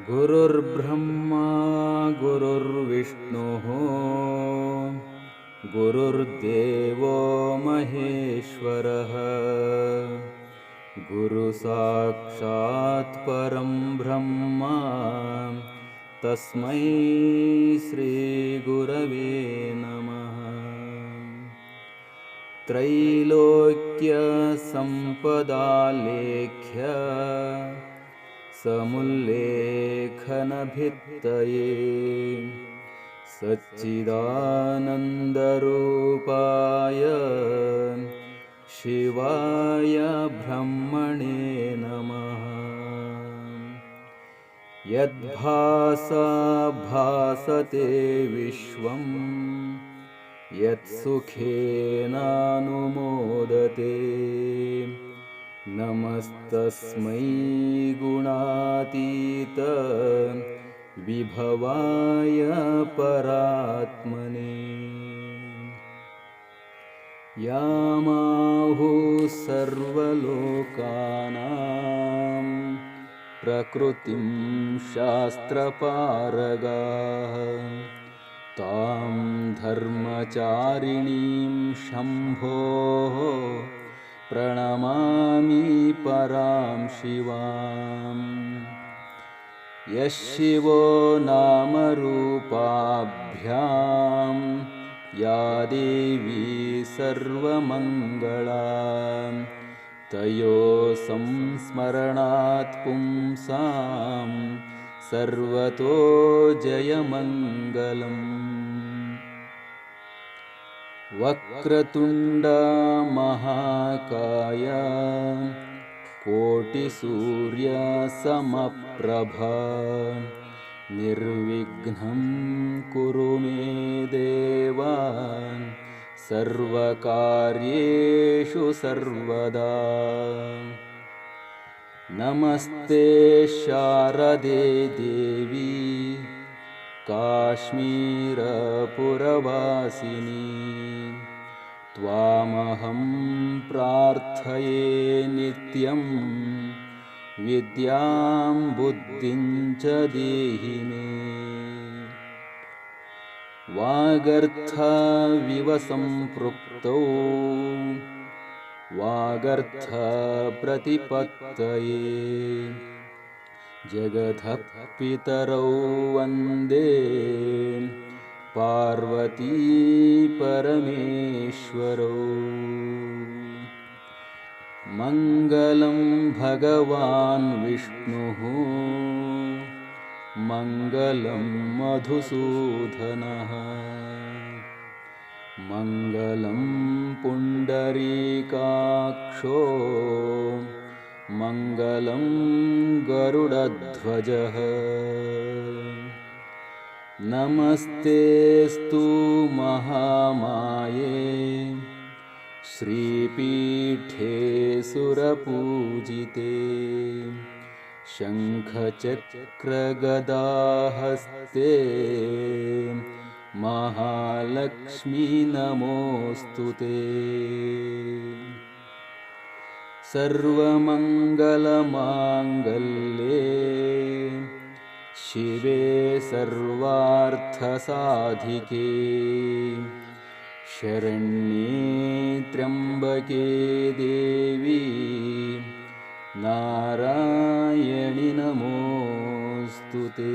गुरुर्ब्रह्मा गुरुर्विष्णुः गुरुर्देवो महेश्वरः। गुरुसाक्षात् परं ब्रह्मा तस्मै श्रीगुरवे नमः। त्रैलोक्यसम्पदालेख्य समुल्लेखनभित्तये सच्चिदानन्दरूपाय शिवाय ब्रह्मणे नमः। यद्भासा भासते विश्वम् यत्सुखेनानुमोदते नमस्तस्मै गुणातीत। विभवाय परात्मने। यामाहुः सर्वलोकानां प्रकृतिं शास्त्रपारगाः। तां धर्मचारिणीं शम्भोः प्रणमामि परां शिवाम्। यः शिवो नामरूपाभ्यां या देवी सर्वमङ्गला तयो संस्मरणात् पुंसां सर्वतो जयमङ्गलम्। वक्रतुण्डमहाकाय कोटिसूर्यसमप्रभा। निर्विघ्नं कुरु मे देवा सर्वकार्येषु सर्वदा। नमस्ते शारदे देवी काश्मीरपुरवासिनी त्वामहं प्रार्थये नित्यं विद्यां बुद्धिं च देहि मे वागर्थविवसम्पृक्तौ वागर्थप्रतिपत्तये। जगतः पितरौ वन्दे पार्वती परमेश्वरौ। मङ्गलं भगवान् विष्णुः। मङ्गलं मधुसूदनः। मङ्गलं पुण्डरीकाक्षो। मङ्गलं गरुडध्वजः नमस्तेऽस्तु महामाये। श्रीपीठे सुरपूजिते। शङ्खचक्रगदाहस्ते। महालक्ष्मी नमोऽस्तु ते। सर्वमङ्गलमाङ्गल्ये शिवे सर्वार्थसाधिके। शरण्ये त्र्यम्बके देवी नारायणि नमोऽस्तु ते